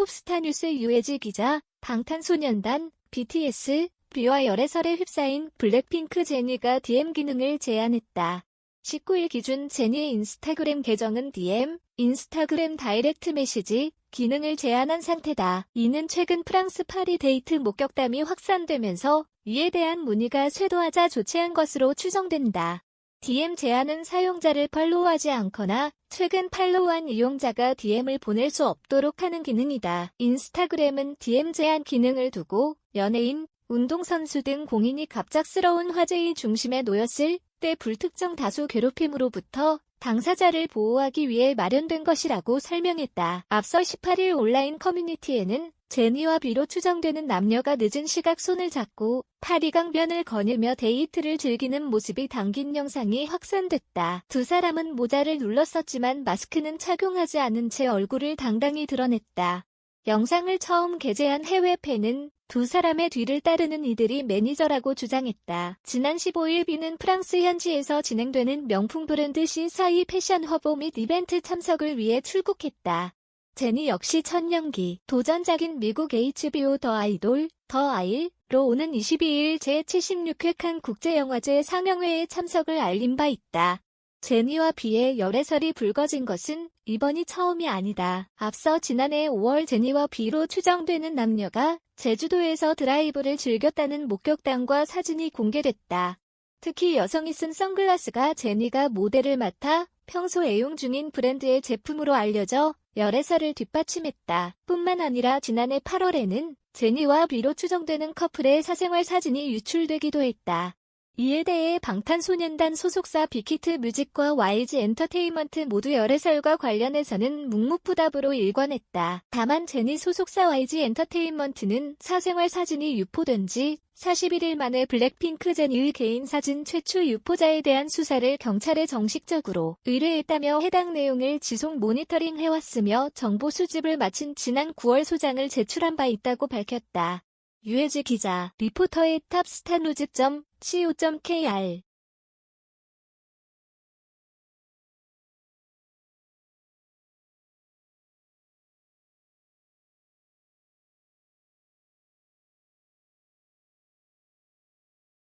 톱스타뉴스 유해지 기자, 방탄소년단, BTS, 비와 열애설에 휩싸인 블랙핑크 제니가 DM 기능을 제안했다. 19일 기준 제니의 인스타그램 계정은 DM, 인스타그램 다이렉트 메시지 기능을 제한한 상태다. 이는 최근 프랑스 파리 데이트 목격담이 확산되면서 이에 대한 문의가 쇄도하자 조치한 것으로 추정된다. DM 제한은 사용자를 팔로우하지 않거나 최근 팔로우한 이용자가 DM을 보낼 수 없도록 하는 기능이다. 인스타그램은 DM 제한 기능을 두고 연예인, 운동선수 등 공인이 갑작스러운 화제의 중심에 놓였을 때 불특정 다수 괴롭힘으로부터 당사자를 보호하기 위해 마련된 것이라고 설명했다. 앞서 18일 온라인 커뮤니티에는 제니와 비로 추정되는 남녀가 늦은 시각 손을 잡고 파리강변을 거닐며 데이트를 즐기는 모습이 담긴 영상이 확산됐다. 두 사람은 모자를 눌렀었지만 마스크는 착용하지 않은 채 얼굴을 당당히 드러냈다. 영상을 처음 게재한 해외 팬은 두 사람의 뒤를 따르는 이들이 매니저라고 주장했다. 지난 15일 비는 프랑스 현지에서 진행되는 명품 브랜드 시사이 패션 화보 및 이벤트 참석을 위해 출국했다. 제니 역시 천년기 도전작인 미국 HBO 더 아이돌, 더 아이로 오는 22일 제76회 칸 국제영화제 상영회에 참석을 알린 바 있다. 제니와 비의 열애설이 불거진 것은 이번이 처음이 아니다. 앞서 지난해 5월 제니와 비로 추정되는 남녀가 제주도에서 드라이브를 즐겼다는 목격담과 사진이 공개됐다. 특히 여성이 쓴 선글라스가 제니가 모델을 맡아 평소 애용 중인 브랜드의 제품으로 알려져 열애설을 뒷받침했다. 뿐만 아니라 지난해 8월에는 제니와 비로 추정되는 커플의 사생활 사진이 유출되기도 했다. 이에 대해 방탄소년단 소속사 빅히트 뮤직과 YG 엔터테인먼트 모두 열애설과 관련해서는 묵묵부답으로 일관했다. 다만 제니 소속사 YG 엔터테인먼트는 사생활 사진이 유포된 지 41일 만에 블랙핑크 제니의 개인 사진 최초 유포자에 대한 수사를 경찰에 정식적으로 의뢰했다며 해당 내용을 지속 모니터링 해왔으며 정보 수집을 마친 지난 9월 소장을 제출한 바 있다고 밝혔다. 유해지 기자, 리포터의 탑스타뉴즈.co.kr